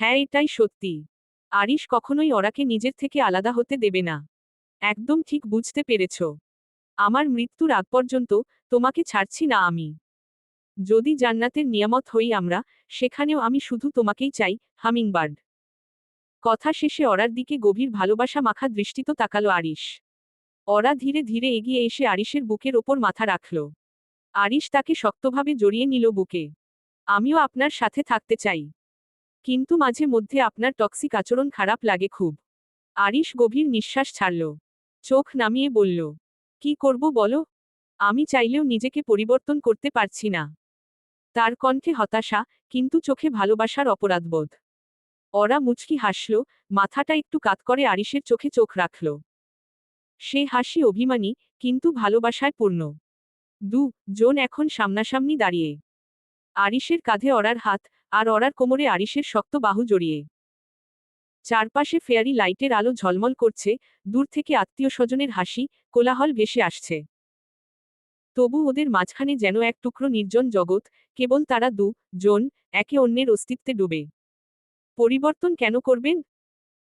হ্যাঁ এটাই সত্যি। আরিশ কখনোই ওরাকে নিজের থেকে আলাদা হতে দেবে না। একদম ঠিক বুঝতে পেরেছ। আমার মৃত্যুর আগ পর্যন্ত তোমাকে ছাড়ছি না আমি। যদি জান্নাতের নিয়ামত হই আমরা, সেখানেও আমি শুধু তোমাকেই চাই, হামিংবার্ড। কথা শেষে অরার দিকে গভীর ভালোবাসা মাখা দৃষ্টিত তাকালো আরিশ। অরা ধীরে ধীরে এগিয়ে এসে আরিশের বুকের ওপর মাথা রাখল। আরিশ তাকে শক্তভাবে জড়িয়ে নিল বুকে। আমিও আপনার সাথে থাকতে চাই। কিন্তু মাঝে মধ্যে আপনার টক্সিক আচরণ খারাপ লাগে খুব। আরিশ গভীর নিঃশ্বাস ছাড়ল। চোখ নামিয়ে বলল, কি করব বলো? আমি চাইলেও নিজেকে পরিবর্তন করতে পারছি না। তার কণ্ঠে হতাশা, কিন্তু চোখে ভালোবাসার অপরাধবোধ। অরা মুচকি হাসল, মাথাটা একটু কাত করে আরিশের চোখে চোখ রাখল। সে হাসি অভিমানী, কিন্তু ভালোবাসায় পূর্ণ। দু, জন এখন সামনাসামনি দাঁড়িয়ে। আরিশের কাঁধে অরার হাত আর অরার কোমরে আরিশের শক্ত বাহু জড়িয়ে। চারপাশে ফেয়ারি লাইটের আলো ঝলমল করছে, দূর থেকে আত্মীয় স্বজনের হাসি, কোলাহল ভেসে আসছে। তবু ওদের মাঝখানে যেন এক টুকরো নির্জন জগৎ, কেবল তারা দু, জন, একে অন্যের অস্তিত্বে ডুবে। পরিবর্তন কেন করবেন?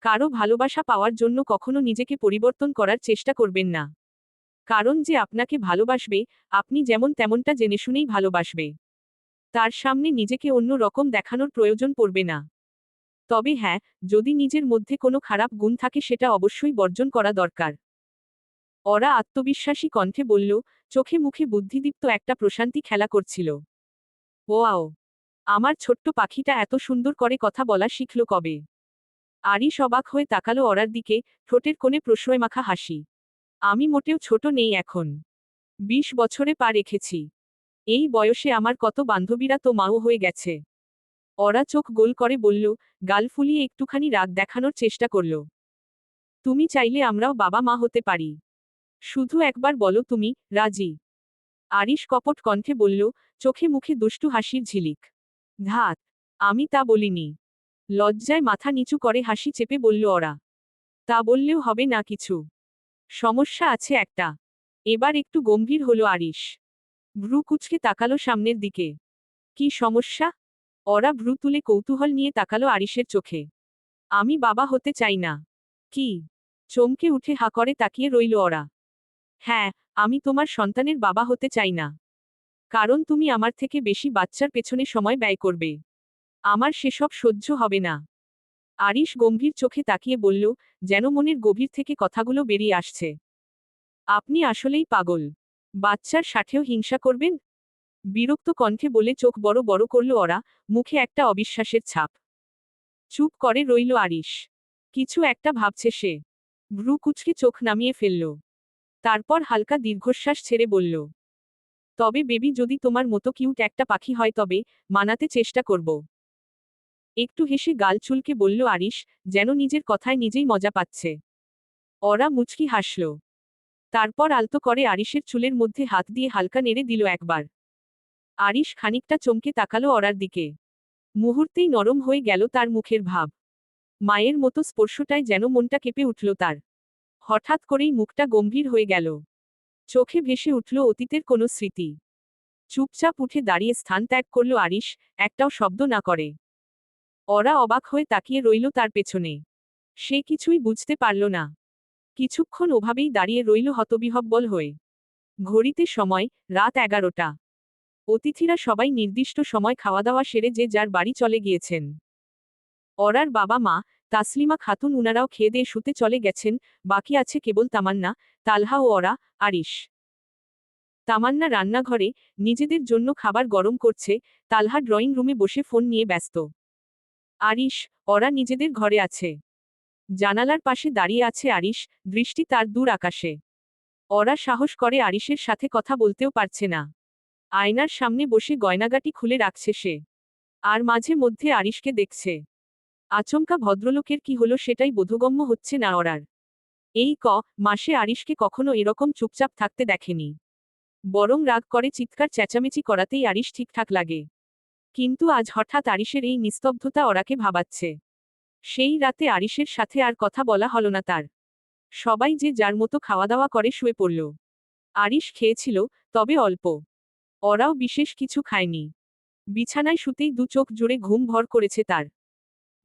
কারও ভালোবাসা পাওয়ার জন্য কখনো নিজেকে পরিবর্তন করার চেষ্টা করবেন না। কারণ যে আপনাকে ভালোবাসবে, আপনি যেমন তেমনটা জেনে শুনেই ভালোবাসবে। তার সামনে নিজেকে অন্য রকম দেখানোর প্রয়োজন পড়বে না। তবে হ্যাঁ যদি নিজের মধ্যে কোনো খারাপ গুণ থাকে সেটা অবশ্যই বর্জন করা দরকার। ওরা আত্মবিশ্বাসী কণ্ঠে বলল, চোখে মুখে বুদ্ধিদীপ্ত একটা প্রশান্তি খেলা করছিল। ওয়াও! আমার ছোট্ট পাখিটা এত সুন্দর করে কথা বলা শিখল কবে? আরিশ অবাক হয়ে তাকালো অরার দিকে, ঠোঁটের কোণে প্রশ্রয় মাখা হাসি। আমি মোটেও ছোট নেই এখন। বিশ বছরে পা রেখেছি। এই বয়সে আমার কত বান্ধবীরা তো মাও হয়ে গেছে। অরা চোখ গোল করে বলল, গাল ফুলিয়ে একটুখানি রাগ দেখানোর চেষ্টা করল। তুমি চাইলে আমরাও বাবা মা হতে পারি। শুধু একবার বলো তুমি, রাজি। আরিশ কপট কণ্ঠে বলল, চোখে মুখে দুষ্টু হাসির ঝিলিক। ধাত, আমি তা বলিনি। লজ্জায় মাথা নিচু করে হাসি চেপে বলল ওরা। তা বললেও হবে না কিছু। সমস্যা আছে একটা। এবার একটু গম্ভীর হলো আরিশ। ভ্রু কুচকে তাকালো সামনের দিকে। কি সমস্যা? ওরা ভ্রু তুলে কৌতূহল নিয়ে তাকালো আরিশের চোখে। আমি বাবা হতে চাই না। কি? চমকে উঠে হা করে তাকিয়ে রইল ওরা হ্যাঁ আমি তোমার সন্তানের বাবা হতে চাই না। কারণ তুমি আমার থেকে বেশি বাচ্চার পেছনে সময় ব্যয় করবে। আমার সেসব সহ্য হবে না। আরিশ গম্ভীর চোখে তাকিয়ে বলল, যেন মনের গভীর থেকে কথাগুলো বেরিয়ে আসছে। আপনি আসলেই পাগল। বাচ্চার সাথেও হিংসা করবেন? বিরক্ত কণ্ঠে বলে চোখ বড় বড় করল ওরা, মুখে একটা অবিশ্বাসের ছাপ। চুপ করে রইল আরিশ। কিছু একটা ভাবছে সে। ভ্রু কুচকে চোখ নামিয়ে ফেলল। তারপর হালকা দীর্ঘশ্বাস ছেড়ে বলল, তবে বেবি, যদি তোমার মতো কিউট একটা পাখি হয় তবে মানাতে চেষ্টা করব। একটু হেসে গাল চুলকে বলল আরিশ, যেন নিজের কথায় নিজেই মজা পাচ্ছে। ওরা মুচকি হাসল। তারপর আলতো করে আরিশের চুলের মধ্যে হাত দিয়ে হালকা নেড়ে দিল একবার। আরিশ খানিকটা চমকে তাকালো অরার দিকে। মুহূর্তেই নরম হয়ে গেল তার মুখের ভাব। মায়ের মতো স্পর্শটায় যেন মনটা কেঁপে উঠল তার। হঠাৎ করেই মুখটা গম্ভীর হয়ে গেল। চোখে ভেসে উঠল অতীতের কোনো স্মৃতি। চুপচাপ উঠে দাঁড়িয়ে স্থান ত্যাগ করল আরিশ, একটাও শব্দ না করে। অরা অবাক হয়ে তাকিয়ে রইল তার পেছনে। সে কিছুই বুঝতে পারল না। কিছুক্ষণ ওভাবেই দাঁড়িয়ে রইল হতবিহব্বল হয়ে। ঘড়িতে সময়, রাত এগারোটা। অতিথিরা সবাই নির্দিষ্ট সময় খাওয়া দাওয়া সেরে যে যার বাড়ি চলে গিয়েছেন। অরার বাবা মা, তাসলিমা খাতুন উনারাও খেয়ে দিয়ে শুতে চলে গেছেন, বাকি আছে কেবল তামান্না, তালহা ও অরা, আরিশ। তামান্না রান্নাঘরে, নিজেদের জন্য খাবার গরম করছে, তালহা ড্রয়িং রুমে বসে ফোন নিয়ে ব্যস্ত। আরিশ, অরা নিজেদের ঘরে আছে। জানালার পাশে দাঁড়িয়ে আছে আরিশ, দৃষ্টি তার দূর আকাশে। অরা সাহস করে আরিশের সাথে কথা বলতেও পারছে না। আয়নার সামনে বসে গয়নাগাটি খুলে রাখছে সে। আর মাঝে মধ্যে আরিশকে দেখছে। আচমকা ভদ্রলোকের কি হলো সেটাই বোধগম্য হচ্ছে না অরার এই ক, মাসে আরিশকে কখনো এরকম চুপচাপ থাকতে দেখেনি। বরং রাগ করে চিৎকার চেঁচামেচি করাতেই আরিশ ঠিকঠাক লাগে। কিন্তু আজ হঠাৎ আরিশের এই নিস্তব্ধতা অরাকে ভাবাচ্ছে। সেই রাতে আরিশের সাথে আর কথা বলা হল না তার। সবাই যে যার মতো খাওয়া দাওয়া করে শুয়ে পড়ল। আরিশ খেয়েছিল, তবে অল্প। ওরাও বিশেষ কিছু খায়নি। বিছানায় শুতেই দু চোখ জুড়ে ঘুম ভর করেছে তার।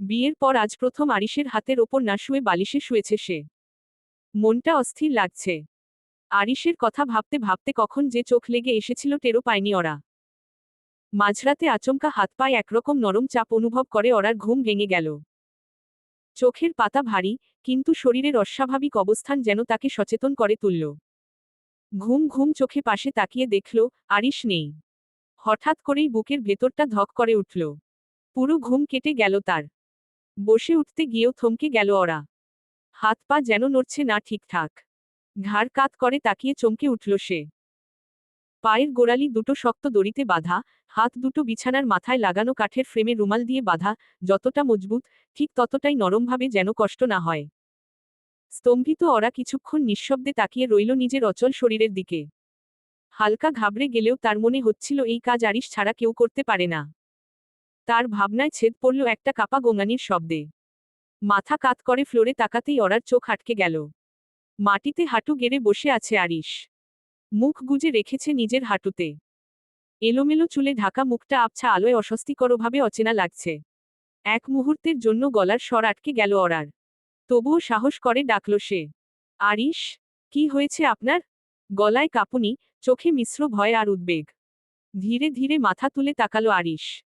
বিয়ের পর আজ প্রথম আরিসের হাতের ওপর না শুয়ে বালিশে শুয়েছে সে। মনটা অস্থির লাগছে। আরিসের কথা ভাবতে ভাবতে কখন যে চোখ লেগে এসেছিল টেরো পায়নি ওরা। মাঝরাতে আচমকা হাত পায়ে একরকম নরম চাপ অনুভব করে ওরার ঘুম ভেঙে গেল। চোখের পাতা ভারী, কিন্তু শরীরের অস্বাভাবিক অবস্থান যেন তাকে সচেতন করে তুলল। ঘুম ঘুম চোখে পাশে তাকিয়ে দেখল, আরিশ নেই। হঠাৎ করেই বুকের ভেতরটা ধক করে উঠল। পুরো ঘুম কেটে গেল তার। বসে উঠতে গিয়েও থমকে গেল ওরা। হাত পা যেন নড়ছে না ঠিকঠাক। ঘাড় কাত করে তাকিয়ে চমকে উঠল সে। পায়ের গোড়ালি দুটো শক্ত দড়িতে বাঁধা, হাত দুটো বিছানার মাথায় লাগানো কাঠের ফ্রেমে রুমাল দিয়ে বাঁধা, যতটা মজবুত, ঠিক ততটাই নরমভাবে যেন কষ্ট না হয়। স্তম্ভিত ওরা কিছুক্ষণ নিঃশব্দে তাকিয়ে রইল নিজের অচল শরীরের দিকে। হালকা ঘাবড়ে গেলেও তার মনে হচ্ছিল, এই কাজ আরিশ ছাড়া কেউ করতে পারে না। তার ভাবনায় ছেদ পড়ল একটা কাপা গোঙানির শব্দে। মাথা কাত করে ফ্লোরে তাকাতেই অরার চোখ আটকে গেল। মাটিতে হাঁটু গেড়ে বসে আছে আরিশ। মুখ গুজে রেখেছে নিজের হাঁটুতে। এলোমেলো চুলে ঢাকা মুখটা আবছা আলোয় অস্বস্তিকরভাবে অচেনা লাগছে। এক মুহূর্তের জন্য গলার স্বর আটকে গেল অরার। তবুও সাহস করে ডাকল সে। আরিশ, কি হয়েছে আপনার? গলায় কাঁপুনি, চোখে মিশ্র ভয় আর উদ্বেগ। ধীরে ধীরে মাথা তুলে তাকালো আরিশ।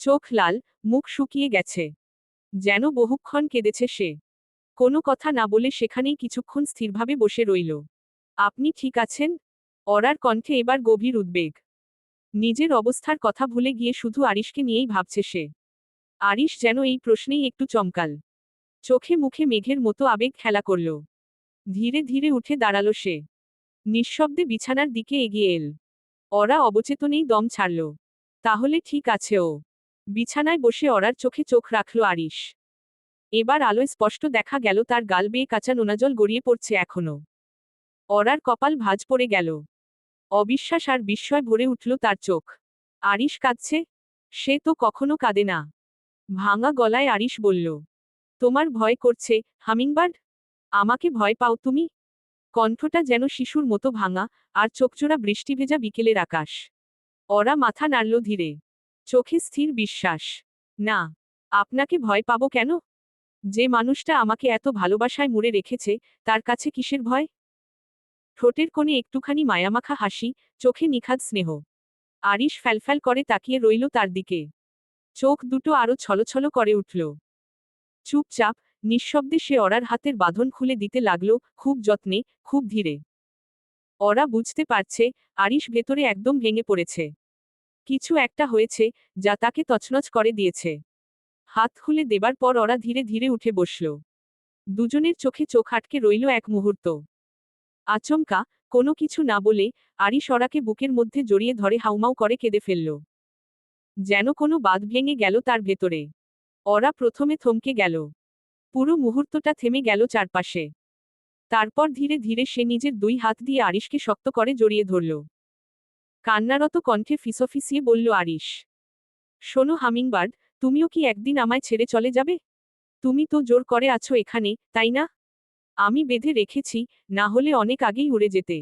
চোখ লাল, মুখ শুকিয়ে গেছে। যেন বহুক্ষণ কেঁদেছে সে। কোনো কথা না বলে সেখানেই কিছুক্ষণ স্থিরভাবে বসে রইল। আপনি ঠিক আছেন? অরার কণ্ঠে এবার গভীর উদ্বেগ। নিজের অবস্থার কথা ভুলে গিয়ে শুধু আরিশকে নিয়েই ভাবছে সে। আরিশ যেন এই প্রশ্নেই একটু চমকাল। চোখে মুখে মেঘের মতো আবেগ খেলা করল। ধীরে ধীরে উঠে দাঁড়াল সে। নিঃশব্দে বিছানার দিকে এগিয়ে এল। অরা অবচেতনেই দম ছাড়ল। তাহলে ঠিক আছে ও। বিছানায় বসে অরার চোখে চোখ রাখল আরিশ। এবার আলোয় স্পষ্ট দেখা গেল তার গাল বেয়ে কাঁচা নোনাজল গড়িয়ে পড়ছে এখনও। অরার কপাল ভাজ পড়ে গেল। অবিশ্বাস আর বিস্ময় ভরে উঠল তার চোখ। আরিশ কাঁদছে? সে তো কখনো কাঁদে না। ভাঙা গলায় আরিশ বলল, তোমার ভয় করছে, হামিংবার্ড? আমাকে ভয় পাও তুমি? কণ্ঠটা যেন শিশুর মতো ভাঙা আর চোখচোরা বৃষ্টিভেজা বিকেলের আকাশ। অরা মাথা নাড়ল ধীরে। চোখে স্থির বিশ্বাস। না, আপনাকে ভয় পাবো কেন? যে মানুষটা আমাকে এত ভালোবাসায় মুড়ে রেখেছে, তার কাছে কিসের ভয়? ঠোঁটের কোণে একটুখানি মায়ামাখা হাসি, চোখে নিখাদ স্নেহ। আরিশ ফ্যালফ্যাল করে তাকিয়ে রইল তার দিকে। চোখ দুটো আরও ছলছল করে উঠল। চুপচাপ, নিঃশব্দে সে অরার হাতের বাঁধন খুলে দিতে লাগল, খুব যত্নে, খুব ধীরে। অরা বুঝতে পারছে, আরিশ ভেতরে একদম ভেঙে পড়েছে। কিছু একটা হয়েছে, যা তাকে তছনছ করে দিয়েছে। হাত খুলে দেবার পর ওরা ধীরে ধীরে উঠে বসল। দুজনের চোখে চোখ আটকে রইল এক মুহূর্ত। আচমকা, কোনো কিছু না বলে আরিশ অরাকে বুকের মধ্যে জড়িয়ে ধরে হাউমাউ করে কেঁদে ফেলল। যেন কোনো বাদ ভেঙে গেল তার ভেতরে। অরা প্রথমে থমকে গেল। পুরো মুহূর্তটা থেমে গেল চারপাশে। তারপর ধীরে ধীরে সে নিজের দুই হাত দিয়ে আরিশকে শক্ত করে জড়িয়ে ধরল। কান্নারত কণ্ঠে ফিসফিসিয়ে বলল, আরিশ, শোনো হামিংবার্ড, তুমিও কি একদিন আমায় ছেড়ে চলে যাবে? তুমি তো জোর করে আছো এখানে, তাই না? আমি বেঁধে রেখেছি, না হলে অনেক আগেই উড়ে যেতে।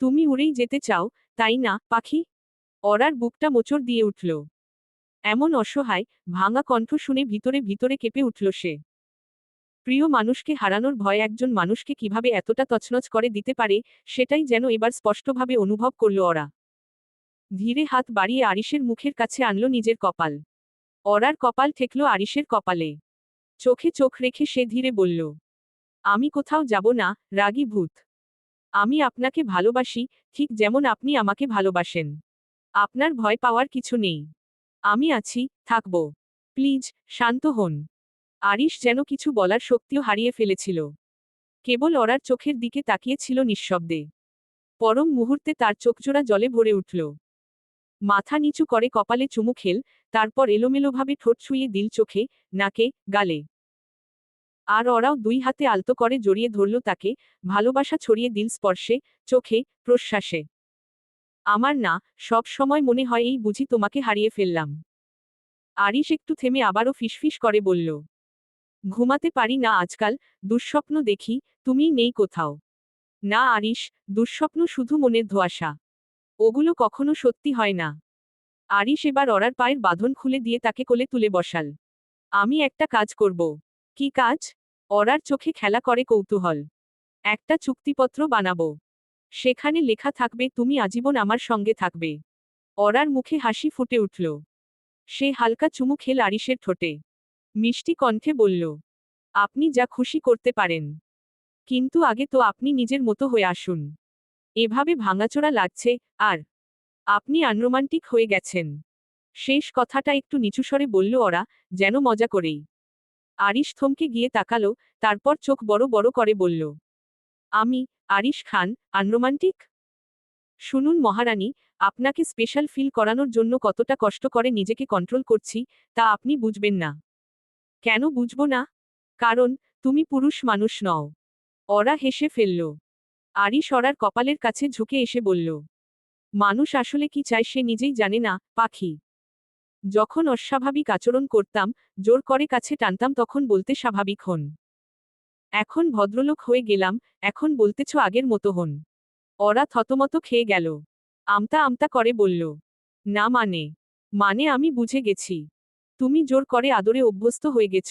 তুমি উড়েই যেতে চাও, তাই না, পাখি? অরার বুকটা মোচড় দিয়ে উঠল। এমন অসহায়, ভাঙা কণ্ঠ শুনে ভিতরে ভিতরে কেঁপে উঠল সে। প্রিয় মানুষকে হারানোর ভয় একজন মানুষকে কীভাবে এতটা তছনছ করে দিতে পারে, সেটাই যেন এবার স্পষ্টভাবে অনুভব করল ওরা ধীরে হাত বাড়িয়ে আরিশের মুখের কাছে আনল নিজের কপাল। অরার কপাল ঠেকল আরিশের কপালে। চোখে চোখ রেখে সে ধীরে বলল আমি কোথাও যাব না, রাগী ভূত। আমি আপনাকে ভালোবাসি, ঠিক যেমন আপনি আমাকে ভালোবাসেন। আপনার ভয় পাওয়ার কিছু নেই। আমি আছি, থাকব। প্লিজ, শান্ত হন। আরিশ যেন কিছু বলার শক্তিও হারিয়ে ফেলেছিল। কেবল অরার চোখের দিকে তাকিয়েছিল নিঃশব্দে। পরম মুহূর্তে তার চোখজোড়া জলে ভরে উঠল। মাথা নিচু করে কপালে চুমু খেল, তারপর এলোমেলোভাবে ঠোঁট ছুঁয়ে দিল চোখে, নাকে, গালে। আর ওরাও দুই হাতে আলতো করে জড়িয়ে ধরল তাকে, ভালোবাসা ছড়িয়ে দিল স্পর্শে, চোখে, প্রশ্বাসে। আমার না, সব সময় মনে হয় এই বুঝি তোমাকে হারিয়ে ফেললাম। আরিশ একটু থেমে আবারও ফিসফিস করে বলল, ঘুমাতে পারি না আজকাল, দুঃস্বপ্ন দেখি, তুমিই নেই কোথাও। না আরিশ, দুঃস্বপ্ন শুধু মনের ধোয়াশা। ওগুলো কখনো সত্যি হয় না আরিশ এবার অরার পায়ের বাঁধন খুলে দিয়ে তাকে কোলে তুলে বসাল, আমি একটা কাজ করব। কি কাজ? অরার চোখে খেলা করে কৌতূহল। একটা চুক্তিপত্র বানাবো। সেখানে লেখা থাকবে, তুমি আজীবন আমার সঙ্গে থাকবে। অরার মুখে হাসি ফুটে উঠল। সে হালকা চুমু খেল আরিসের ঠোঁটে। মিষ্টি কণ্ঠে বলল, আপনি যা খুশি করতে পারেন। কিন্তু আগে তো আপনি নিজের মতো হয়ে আসুন। এভাবে ভাঙাচোরা লাগছে, আর আপনি আনরোমান্টিক হয়ে গেছেন। শেষ কথাটা একটু নিচুস্বরে বলল ওরা যেন মজা করেই। আরিশ থমকে গিয়ে তাকালো, তারপর চোখ বড় বড় করে বলল, আমি, আরিশ খান, আনরোমান্টিক? শুনুন মহারানী, আপনাকে স্পেশাল ফিল করানোর জন্য কতটা কষ্ট করে নিজেকে কন্ট্রোল করছি, তা আপনি বুঝবেন না। কেন বুঝব না? কারণ, তুমি পুরুষ মানুষ নও। অরা হেসে ফেলল। আরিশ অরার কপালের কাছে ঝুঁকে এসে বলল, মানুষ আসলে কি চায় সে নিজেই জানে না, পাখি। যখন অস্বাভাবিক আচরণ করতাম, জোর করে কাছে টানতাম তখন বলতে স্বাভাবিক হন। এখন ভদ্রলোক হয়ে গেলাম, এখন বলতেছ আগের মতো হন। ওরা থতমত খেয়ে গেল। আমতা আমতা করে বলল, না মানে মানে আমি বুঝে গেছি। তুমি জোর করে আদরে অভ্যস্ত হয়ে গেছ।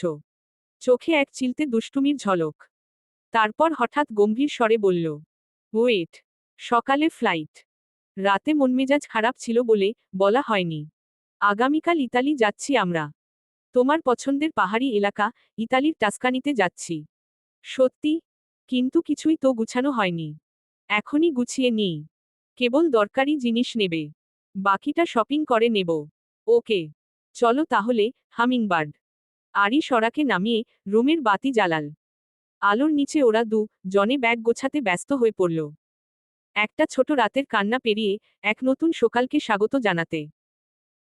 চোখে এক চিলতে দুষ্টুমির ঝলক। তারপর হঠাৎ গম্ভীর স্বরে বলল, ওয়েট, সকালে ফ্লাইট। রাতে মনমেজাজ খারাপ ছিল বলে বলা হয়নি। আগামীকাল ইতালি যাচ্ছি আমরা। তোমার পছন্দের পাহাড়ি এলাকা, ইতালির টাস্কানিতে যাচ্ছি। সত্যি? কিন্তু কিছুই তো গুছানো হয়নি। এখনই গুছিয়ে নিই। কেবল দরকারি জিনিস নেবে। বাকিটা শপিং করে নেব। ওকে। চলো তাহলে, হামিংবার্ড। আরি সরাকে নামিয়ে, রুমের বাতি জ্বালাল। আলোর নিচে ওরা দু, জনে ব্যাগ গোছাতে ব্যস্ত হয়ে পড়ল। একটা ছোট রাতের কান্না পেরিয়ে, এক নতুন সকালকে স্বাগত জানাতে।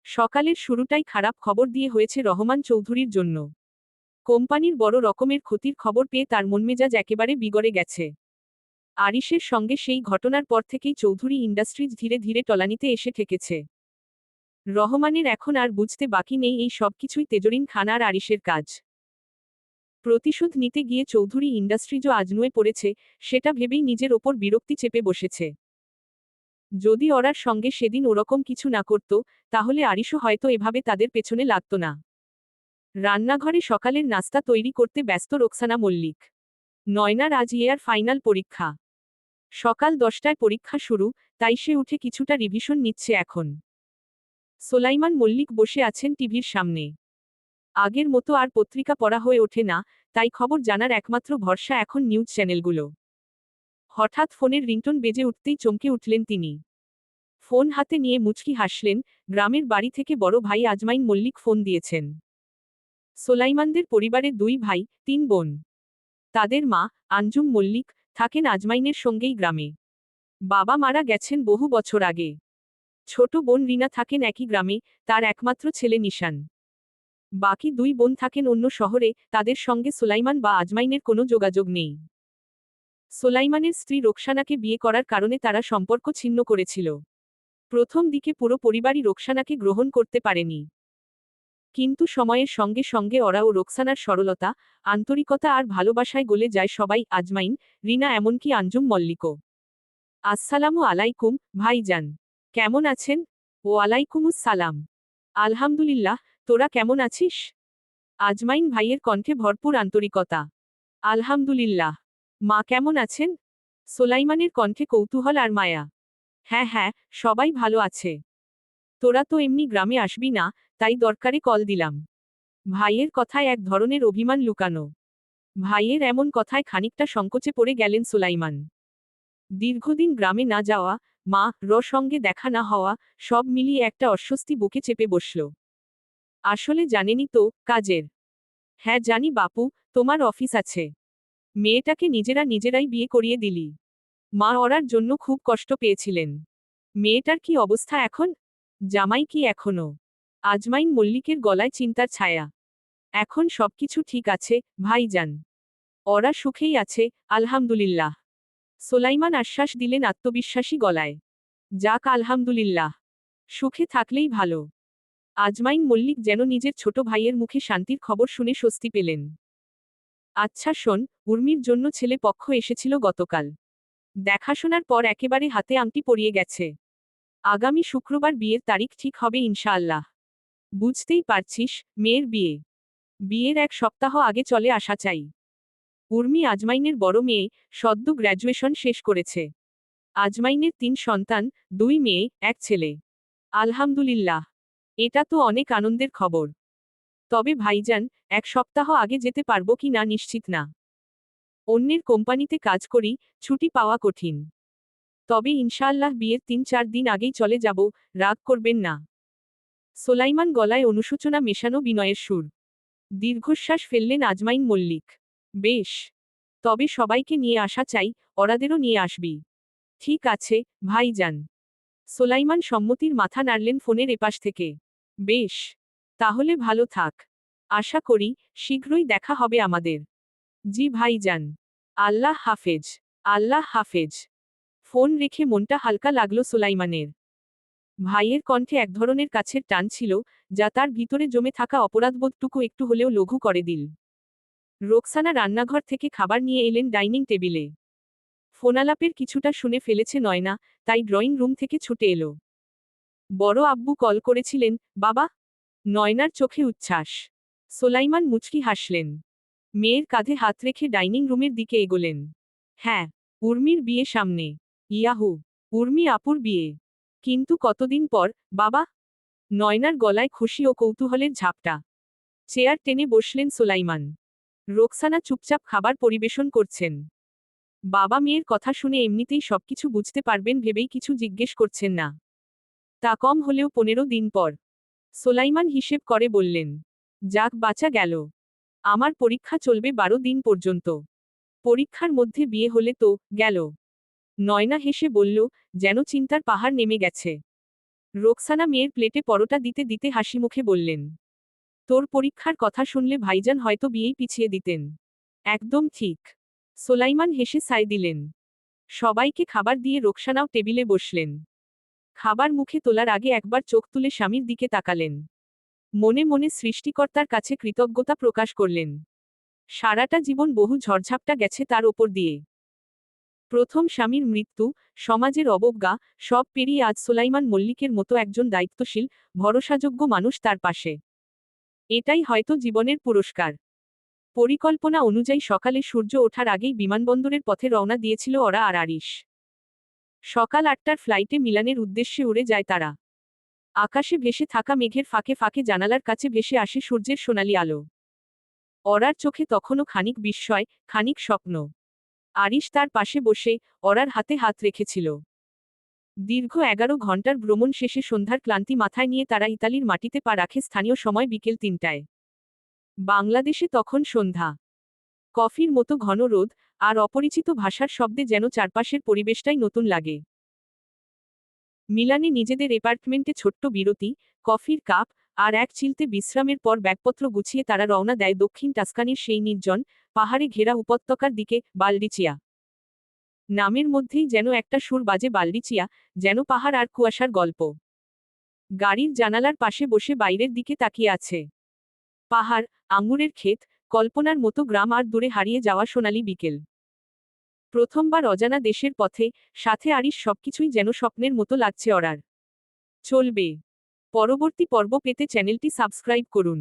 সকালের শুরুটাই খারাপ খবর দিয়ে হয়েছে রহমান চৌধুরীর জন্য। কোম্পানির বড় রকমের ক্ষতির খবর পেয়ে তার মনমেজাজ একেবারে বিগড়ে গেছে। আরিশের সঙ্গে সেই ঘটনার পর থেকেই চৌধুরী ইন্ডাস্ট্রিজ ধীরে ধীরে টলানিতে এসে ঠেকেছে। রহমানের এখন আর বুঝতে বাকি নেই এই সবকিছুই তেজরিন খান আর আরিশের কাজ। প্রতিশোধ নিতে গিয়ে চৌধুরী ইন্ডাস্ট্রিজও আজনুয়ে পড়েছে, সেটা ভেবেই নিজের ওপর বিরক্তি চেপে বসেছে। যদি ওরার সঙ্গে সেদিন ওরকম কিছু না করত, তাহলে আরিশও হয়তো এভাবে তাদের পেছনে লাগত না। রান্নাঘরে সকালের নাস্তা তৈরি করতে ব্যস্ত রোকসানা মল্লিক। নয়নার আজ ইয়ার ফাইনাল পরীক্ষা। সকাল দশটায় পরীক্ষা শুরু, তাই সে উঠে কিছুটা রিভিশন নিচ্ছে এখন। সোলাইমান মল্লিক বসে আছেন টিভির সামনে। আগের মতো আর পত্রিকা পড়া হয়ে ওঠে না, তাই খবর জানার একমাত্র ভরসা এখন নিউজ চ্যানেলগুলো। হঠাৎ ফোনের রিংটোন বেজে উঠতেই চমকে উঠলেন তিনি। ফোন হাতে নিয়ে মুচকি হাসলেন, গ্রামের বাড়ি থেকে বড় ভাই আজমাইন মল্লিক ফোন দিয়েছেন। সোলাইমানদের পরিবারের দুই ভাই, তিন বোন। তাদের মা, আঞ্জুম মল্লিক, থাকেন আজমাইনের সঙ্গেই গ্রামে। বাবা মারা গেছেন বহু বছর আগে। ছোট বোন রিনা থাকেন একই গ্রামে, তার একমাত্র ছেলে নিশান। বাকি দুই বোন থাকেন অন্য শহরে, তাদের সঙ্গে সোলাইমান বা আজমাইনের কোনো যোগাযোগ নেই। সোলাইমানের স্ত্রী রোকসানাকে বিয়ে করার কারণে তারা সম্পর্ক ছিন্ন করেছিল। প্রথম দিকে পুরো পরিবারই রোকসানাকে গ্রহণ করতে পারেনি। কিন্তু সময়ের সঙ্গে সঙ্গে ওরা ও রোকসানার সরলতা, আন্তরিকতা আর ভালোবাসায় গলে যায় সবাই আজমাইন, রিনা এমনকি আঞ্জুম মল্লিকও। আসসালামু আলাইকুম, ভাইজান। কেমন আছেন? ও আলাইকুমুস সালাম। আলহামদুলিল্লাহ, তোরা কেমন আছিস? আজমাইন ভাইয়ের কণ্ঠে ভরপুর আন্তরিকতা। আলহামদুলিল্লাহ। মা কেমন আছেন? সোলাইমানের কণ্ঠে কৌতূহল আর মায়া। হ্যাঁ হ্যাঁ সবাই ভালো আছে। তোরা তো এমনি গ্রামে আসবি না, তাই দরকারে কল দিলাম। ভাইয়ের কথায় এক ধরনের অভিমান লুকানো। ভাইয়ের এমন কথায় খানিকটা সংকোচে পড়ে গেলেন সুলাইমান। দীর্ঘদিন গ্রামে না যাওয়া, মা, র সঙ্গে দেখা না হওয়া, সব মিলিয়ে একটা অস্বস্তি বুকে চেপে বসল। আসলে জানেনি তো, কাজের। হ্যাঁ জানি বাপু, তোমার অফিস আছে। মেয়েটাকে নিজেরা নিজেরাই বিয়ে করিয়ে দিলি। মা ওরার জন্য খুব কষ্ট পেয়েছিলেন। মেয়েটার কি অবস্থা এখন? জামাই কি এখনও? আজমাইন মল্লিকের গলায় চিন্তার ছায়া। এখন সবকিছু ঠিক আছে, ভাইজান। ওরা সুখেই আছে, আলহামদুলিল্লাহ। সোলাইমান আশ্বাস দিলেন আত্মবিশ্বাসী গলায়। যাক, আলহামদুলিল্লাহ। সুখে থাকলেই ভালো। আজমাইন মল্লিক যেন নিজের ছোট ভাইয়ের মুখে শান্তির খবর শুনে স্বস্তি পেলেন। আচ্ছা শোন, উর্মির জন্য ছেলে পক্ষ এসেছিল গতকাল। দেখাশোনার পর একেবারে হাতে আংটি পরিয়ে গেছে। আগামী শুক্রবার বিয়ের তারিখ ঠিক হবে ইনশাআল্লাহ। বুঝতেই পারছিস, মেয়ের বিয়ে। বিয়ের এক সপ্তাহ আগে চলে আসা চাই। উর্মি আজমাইনের বড় মেয়ে, সদ্য গ্র্যাজুয়েশন শেষ করেছে। আজমাইনের তিন সন্তান, দুই মেয়ে, এক ছেলে। আলহামদুলিল্লাহ। এটা তো অনেক আনন্দের খবর। তবে ভাইজান, এক সপ্তাহ আগে যেতে পারব কি না নিশ্চিত না। অন্যের কোম্পানিতে কাজ করি, ছুটি পাওয়া কঠিন। তবে ইনশাআল্লাহ বিয়ের তিন চার দিন আগেই চলে যাব, রাগ করবেন না। সোলাইমান গলায় অনুশোচনা মেশানো বিনয়ের সুর। দীর্ঘশ্বাস ফেললেন আজমাইন মল্লিক। বেশ। তবে সবাইকে নিয়ে আসা চাই, ওরাদেরও নিয়ে আসবি। ঠিক আছে, ভাইজান। সোলাইমান সম্মতির মাথা নাড়লেন ফোনের এপাশ থেকে। বেশ। তাহলে ভালো থাক। আশা করি শীঘ্রই দেখা হবে আমাদের। জি ভাইজান। আল্লাহ হাফেজ। আল্লাহ হাফেজ। ফোন রেখে মনটা হালকা লাগল সোলাইমানের। ভাইয়ের কণ্ঠে এক ধরনের কাছের টান ছিল, যা তার ভিতরে জমে থাকা অপরাধবোধটুকু একটু হলেও লঘু করে দিল। রোকসানা রান্নাঘর থেকে খাবার নিয়ে এলেন ডাইনিং টেবিলে। ফোনালাপের কিছুটা শুনে ফেলেছে নয়না, তাই ড্রয়িং রুম থেকে ছুটে এলো। বড় আব্বু কল করেছিলেন, বাবা নয়নার চোখে উচ্ছ্বাস। সোলাইমান মুচকি হাসলেন। মেয়ের কাঁধে হাত রেখে ডাইনিং রুমের দিকে এগোলেন। হ্যাঁ উর্মির বিয়ে সামনে। ইয়াহু, উর্মি আপুর বিয়ে। কিন্তু কতদিন পর, বাবা? নয়নার গলায় খুশি ও কৌতূহলের ঝাপটা। চেয়ার টেনে বসলেন সোলাইমান। রোকসানা চুপচাপ খাবার পরিবেশন করছেন। বাবা মেয়ের কথা শুনে এমনিতেই সবকিছু বুঝতে পারবেন ভেবেই কিছু জিজ্ঞেস করছেন না। তা কম হলেও পনেরো দিন পর। সোলাইমান হিসেব করে বললেন, যাক, বাঁচা গেল। আমার পরীক্ষা চলবে বারো দিন পর্যন্ত। পরীক্ষার মধ্যে বিয়ে হলে তো গেল। নয়না হেসে বলল, যেন চিন্তার পাহাড় নেমে গেছে। রোকসানা মেয়ের প্লেটে পরোটা দিতে দিতে হাসি মুখে বললেন, তোর পরীক্ষার কথা শুনলে ভাইজান হয়তো বিয়েই পিছিয়ে দিতেন। একদম ঠিক। সোলাইমান হেসে সাই দিলেন। সবাইকে খাবার দিয়ে রোকসানাও টেবিলে বসলেন। খাবার মুখে তোলার আগে একবার চোখ তুলে স্বামীর দিকে তাকালেন। মনে মনে সৃষ্টিকর্তার কাছে কৃতজ্ঞতা প্রকাশ করলেন। সারাটা জীবন বহু ঝড়ঝাপটা গেছে তার ওপর দিয়ে। প্রথম স্বামীর মৃত্যু, সমাজের অবজ্ঞা, সব পেরিয়ে আজ সোলাইমান মল্লিকের মতো একজন দায়িত্বশীল, ভরসাযোগ্য মানুষ তার পাশে। এটাই হয়তো জীবনের পুরস্কার। পরিকল্পনা অনুযায়ী সকালে সূর্য ওঠার আগেই বিমানবন্দরের পথে রওনা দিয়েছিল ওরা আর আরিশ। সকাল আটটার ফ্লাইটে মিলানের উদ্দেশ্যে উড়ে যায় তারা। আকাশে ভেসে থাকা মেঘের ফাঁকে ফাঁকে জানালার কাছে ভেসে আসে সূর্যের সোনালি আলো। অরার চোখে তখনও খানিক বিস্ময়, খানিক স্বপ্ন। আরিশ তার পাশে বসে অরার হাতে হাত রেখেছিল। দীর্ঘ এগারো ঘণ্টার ভ্রমণ শেষে সন্ধ্যার ক্লান্তি মাথায় নিয়ে তারা ইতালির মাটিতে পা রাখে স্থানীয় সময় বিকেল তিনটায়। বাংলাদেশে তখন সন্ধ্যা। কফির মতো ঘন রোদ আর অপরিচিত ভাষার শব্দে যেন চারপাশের পরিবেশটাই নতুন লাগে। মিলানে নিজেদের এপার্টমেন্টে ছোট্ট বিরতি, কফির কাপ আর এক চিলতে বিশ্রামের পর ব্যাগপত্র গুছিয়ে তারা রওনা দেয় দক্ষিণ টাস্কানির সেই নির্জন, পাহাড়ে ঘেরা উপত্যকার দিকে, বালডিচিয়া। নামের মধ্যেই যেন একটা সুর বাজে বালডিচিয়া, যেন পাহাড় আর কুয়াশার গল্প। গাড়ির জানালার পাশে বসে বাইরের দিকে তাকিয়ে আছে। পাহাড়, আঙুরের ক্ষেত কল্পনার মতো গ্রাম আর দূরে হারিয়ে যাওয়া সোনালি বিকেল। প্রথমবার অজানা দেশের পথে, সাথে আরিস সবকিছুই যেন স্বপ্নের মতো লাগছে অরার। চলবে। পরবর্তী পর্ব পেতে চ্যানেলটি সাবস্ক্রাইব করুন।